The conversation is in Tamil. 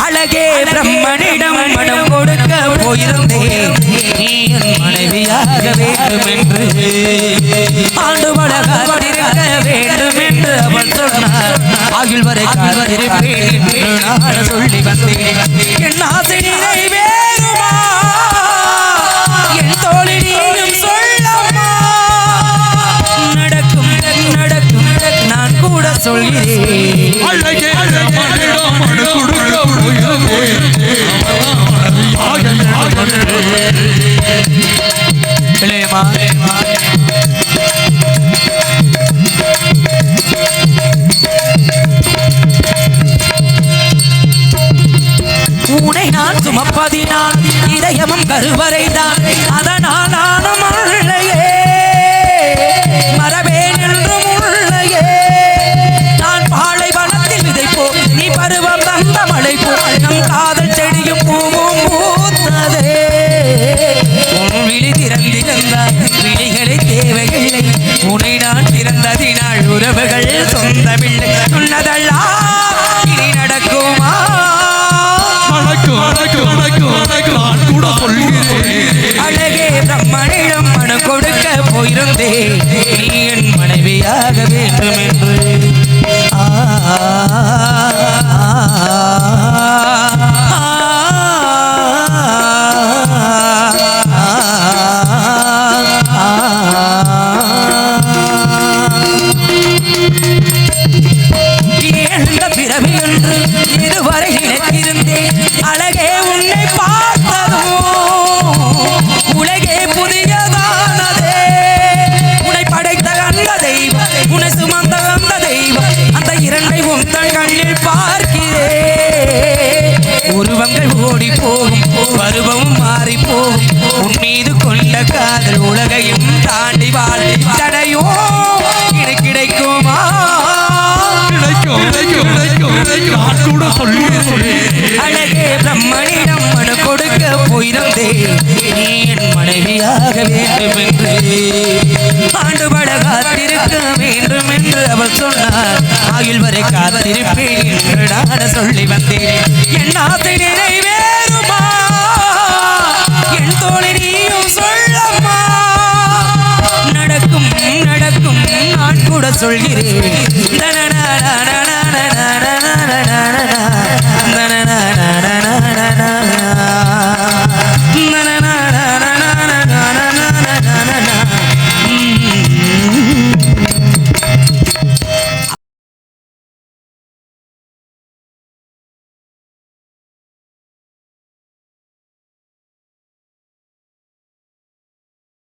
அழகே பிரம்மனிடம் மனம் கொடுக்க போயிருந்தேன் நீ என் மனைவியாக வேண்டும் என்று ஆண்டு காத்திருக்க வேண்டும் என்று அவன் சொன்னார் ஆயுள் வரை காத்திருப்பேன் என்று நான் சொல்லி வந்தேன் சொல்கிறேன் அழகே இளையமா உனை நான் சுமப்பதினால் இதயமும் கருவறைதான். உன்னை நான் திறந்ததினால் உறவுகள் சொந்தமில்லை. சொன்னதெல்லாம் இனி நடக்குமா? நடக்கும் நடக்கும் நடக்கும் நடக்கும். நான் கூட சொல்கிறேன். அழகே பிரம்மனிடம் மனு கொடுக்க போயிருந்தே நீ என் மனைவியாக வேண்டும் என்று. ஆ, உருவங்கள் ஓடி போகும் பருவம் மாறி போகும் உன் மீது கொண்ட காதல் உலகையும் தாண்டி வாழ் தடையோ கூட சொல்கிறேன் அழகே பிரம்மனிடம் மனு கொடுக்க போயிருந்தே நீ என் மனைவியாக வேண்டும் என்று ஆண்டுபட காத்திருக்க வேண்டும் என்று அவள் சொன்னார். ஆயுள் வரை காத்திருப்பேன் என்று நான் சொல்லி வந்தேன். என் ஆசை நிறைவேறுமா? என் தோழி நீயும் சொல்லம்மா? நடக்கும் நடக்கும் நான் கூட சொல்கிறேன்.